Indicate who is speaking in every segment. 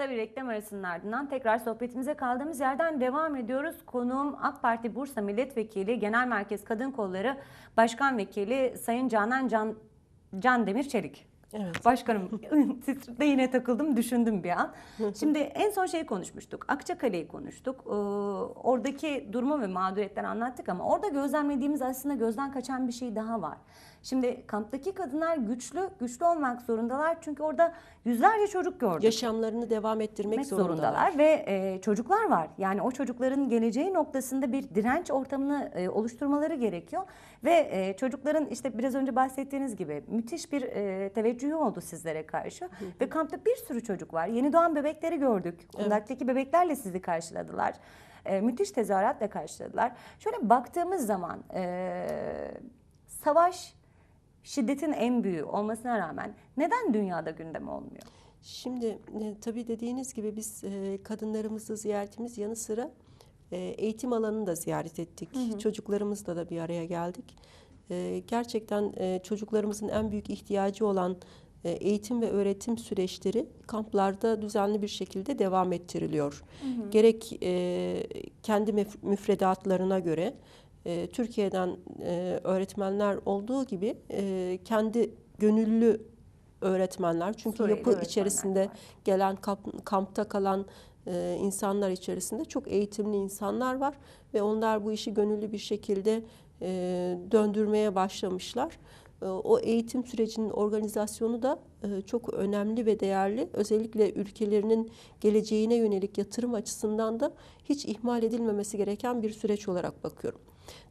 Speaker 1: Kısa bir reklam arasının ardından tekrar sohbetimize kaldığımız yerden devam ediyoruz. Konuğum AK Parti Bursa Milletvekili Genel Merkez Kadın Kolları Başkan Vekili Sayın Canan Can, Can Demir Çelik.
Speaker 2: Evet.
Speaker 1: Başkanım titrede yine takıldım düşündüm bir an. Şimdi en son şeyi konuşmuştuk. Akçakale'yi konuştuk. Ee, oradaki durumu ve mağduriyetleri anlattık ama orada gözlemlediğimiz aslında gözden kaçan bir şey daha var. Şimdi kamptaki kadınlar güçlü, güçlü olmak zorundalar. Çünkü orada yüzlerce çocuk gördük
Speaker 2: Yaşamlarını devam ettirmek zorundalar.
Speaker 1: zorundalar ve e, çocuklar var. Yani o çocukların geleceği noktasında bir direnç ortamını e, oluşturmaları gerekiyor ve e, çocukların işte biraz önce bahsettiğiniz gibi müthiş bir e, teveccühü oldu sizlere karşı ve kampta bir sürü çocuk var. Yeni doğan bebekleri gördük. Kundaktaki bebeklerle sizi karşıladılar. E, müthiş tezahüratla karşıladılar. Şöyle baktığımız zaman e, savaş şiddetin en büyüğü olmasına rağmen neden dünyada gündem olmuyor?
Speaker 2: Şimdi e, tabii dediğiniz gibi biz e, kadınlarımızı ziyaretimiz yanı sıra e, eğitim alanını da ziyaret ettik. Çocuklarımızla da bir araya geldik. E, gerçekten e, çocuklarımızın en büyük ihtiyacı olan e, eğitim ve öğretim süreçleri kamplarda düzenli bir şekilde devam ettiriliyor. Gerek e, kendi müf- müfredatlarına göre e, Türkiye'den e, öğretmenler olduğu gibi e, kendi gönüllü öğretmenler çünkü
Speaker 1: Suriyeli
Speaker 2: yapı
Speaker 1: öğretmenler
Speaker 2: içerisinde
Speaker 1: var.
Speaker 2: gelen kamp- kampta kalan e, insanlar içerisinde çok eğitimli insanlar var ve onlar bu işi gönüllü bir şekilde e, döndürmeye başlamışlar. E, o eğitim sürecinin organizasyonu da e, çok önemli ve değerli. Özellikle ülkelerinin geleceğine yönelik yatırım açısından da hiç ihmal edilmemesi gereken bir süreç olarak bakıyorum.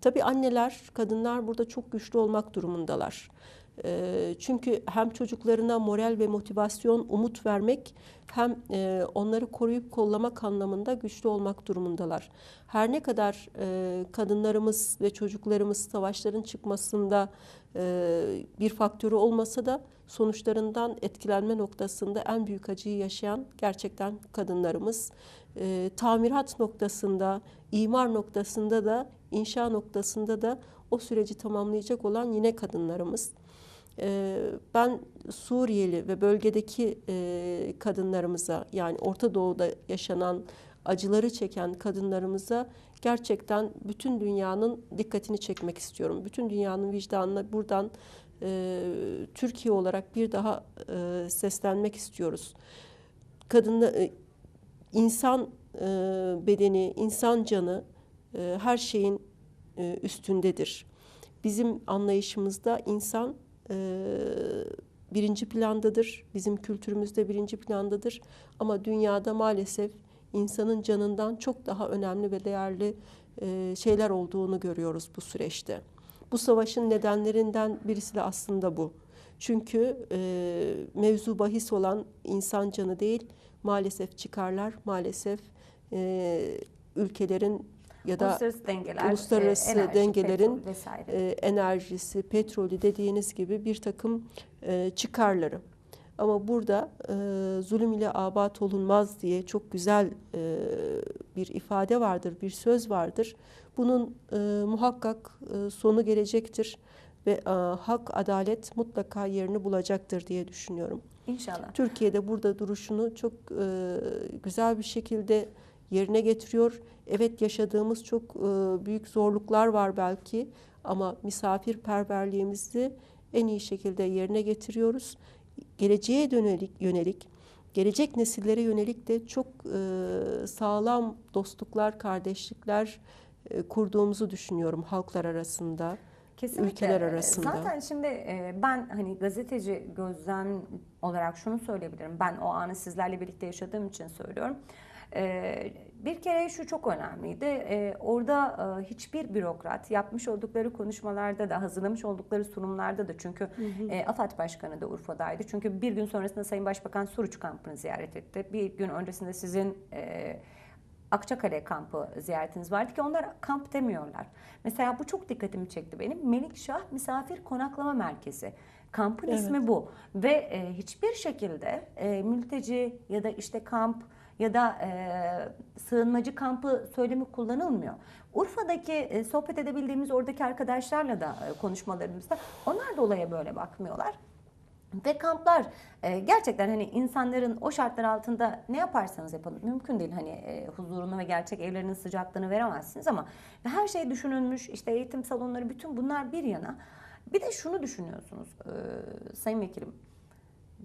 Speaker 2: Tabii anneler, kadınlar burada çok güçlü olmak durumundalar. E, Çünkü hem çocuklarına moral ve motivasyon, umut vermek hem e, onları koruyup kollamak anlamında güçlü olmak durumundalar. Her ne kadar e, kadınlarımız ve çocuklarımız savaşların çıkmasında e, bir faktörü olmasa da sonuçlarından etkilenme noktasında en büyük acıyı yaşayan gerçekten kadınlarımız. E, Tamirat noktasında, imar noktasında da, inşa noktasında da o süreci tamamlayacak olan yine kadınlarımız. Ee, Ben Suriyeli ve bölgedeki e, kadınlarımıza yani Orta Doğu'da yaşanan acıları çeken kadınlarımıza gerçekten bütün dünyanın dikkatini çekmek istiyorum. Bütün dünyanın vicdanına buradan e, Türkiye olarak bir daha e, seslenmek istiyoruz. Kadınla, e, insan e, bedeni, insan canı e, her şeyin e, üstündedir. Bizim anlayışımızda insan e, birinci plandadır. Bizim kültürümüzde birinci plandadır. Ama dünyada maalesef insanın canından çok daha önemli ve değerli e, şeyler olduğunu görüyoruz bu süreçte. Bu savaşın nedenlerinden birisi de aslında bu. Çünkü e, mevzu bahis olan insan canı değil, maalesef çıkarlar, maalesef e, ülkelerin ya da
Speaker 1: uluslararası dengeler,
Speaker 2: uluslararası
Speaker 1: e, enerji,
Speaker 2: dengelerin
Speaker 1: petrol
Speaker 2: e, enerjisi, petrolü dediğiniz gibi bir takım e, çıkarları. Ama burada e, zulüm ile abat olunmaz diye çok güzel e, bir ifade vardır, bir söz vardır. Bunun e, muhakkak e, sonu gelecektir ve e, hak, adalet mutlaka yerini bulacaktır diye düşünüyorum.
Speaker 1: İnşallah.
Speaker 2: Türkiye'de burada duruşunu çok e, güzel bir şekilde yerine getiriyor. Evet yaşadığımız çok e, büyük zorluklar var belki ama misafirperverliğimizi en iyi şekilde yerine getiriyoruz. Geleceğe yönelik, yönelik gelecek nesillere yönelik de çok e, sağlam dostluklar, kardeşlikler e, kurduğumuzu düşünüyorum halklar arasında.
Speaker 1: Kesinlikle.
Speaker 2: ülkeler arasında.
Speaker 1: Zaten şimdi e, ben hani gazeteci gözlem olarak şunu söyleyebilirim. Ben o anı sizlerle birlikte yaşadığım için söylüyorum. E, Bir kere şu çok önemliydi. E, Orada e, hiçbir bürokrat yapmış oldukları konuşmalarda da hazırlamış oldukları sunumlarda da çünkü e, AFAD Başkanı da Urfa'daydı. Çünkü bir gün sonrasında Sayın Başbakan Suruç kampını ziyaret etti. Bir gün öncesinde sizin Akçakale kampı ziyaretiniz vardı ki onlar kamp demiyorlar. Mesela bu çok dikkatimi çekti benim. Melikşah Misafir Konaklama Merkezi. Kampın
Speaker 2: Evet.
Speaker 1: ismi bu. Ve e, hiçbir şekilde e, mülteci ya da işte kamp ya da e, sığınmacı kampı söylemi kullanılmıyor. Urfa'daki e, sohbet edebildiğimiz oradaki arkadaşlarla da e, konuşmalarımızda onlar da olaya böyle bakmıyorlar. Ve kamplar e, gerçekten hani insanların o şartlar altında ne yaparsanız yapın mümkün değil hani e, huzurunu ve gerçek evlerinin sıcaklığını veremezsiniz ama her şey düşünülmüş işte eğitim salonları bütün bunlar bir yana bir de şunu düşünüyorsunuz e, sayın vekilim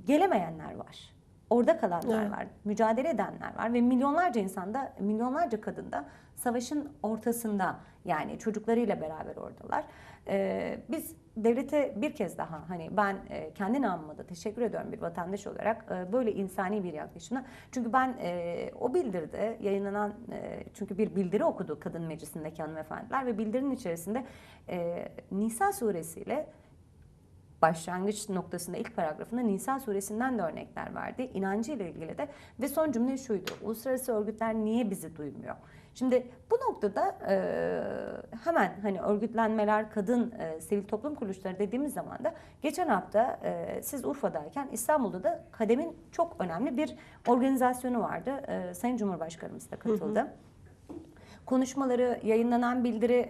Speaker 1: gelemeyenler var. Orada kalanlar
Speaker 2: Evet.
Speaker 1: var, mücadele edenler var ve milyonlarca insanda, milyonlarca kadında savaşın ortasında yani çocuklarıyla beraber oradalar. Ee, biz devlete bir kez daha hani ben e, kendi namıma da teşekkür ediyorum bir vatandaş olarak e, böyle insani bir yaklaşımla. Çünkü ben e, o bildiride yayınlanan e, çünkü bir bildiri okudu kadın meclisindeki hanımefendiler ve bildirinin içerisinde e, Nisa suresiyle başlangıç noktasında ilk paragrafında Nisa suresinden de örnekler verdi. İnancı ile ilgili de ve son cümle şuydu. Uluslararası örgütler niye bizi duymuyor? Şimdi bu noktada e, hemen hani örgütlenmeler, kadın e, sivil toplum kuruluşları dediğimiz zaman da geçen hafta e, siz Urfa'dayken İstanbul'da da Kadem'in çok önemli bir organizasyonu vardı. E, Sayın Cumhurbaşkanımız da katıldı. Konuşmaları, yayınlanan bildiri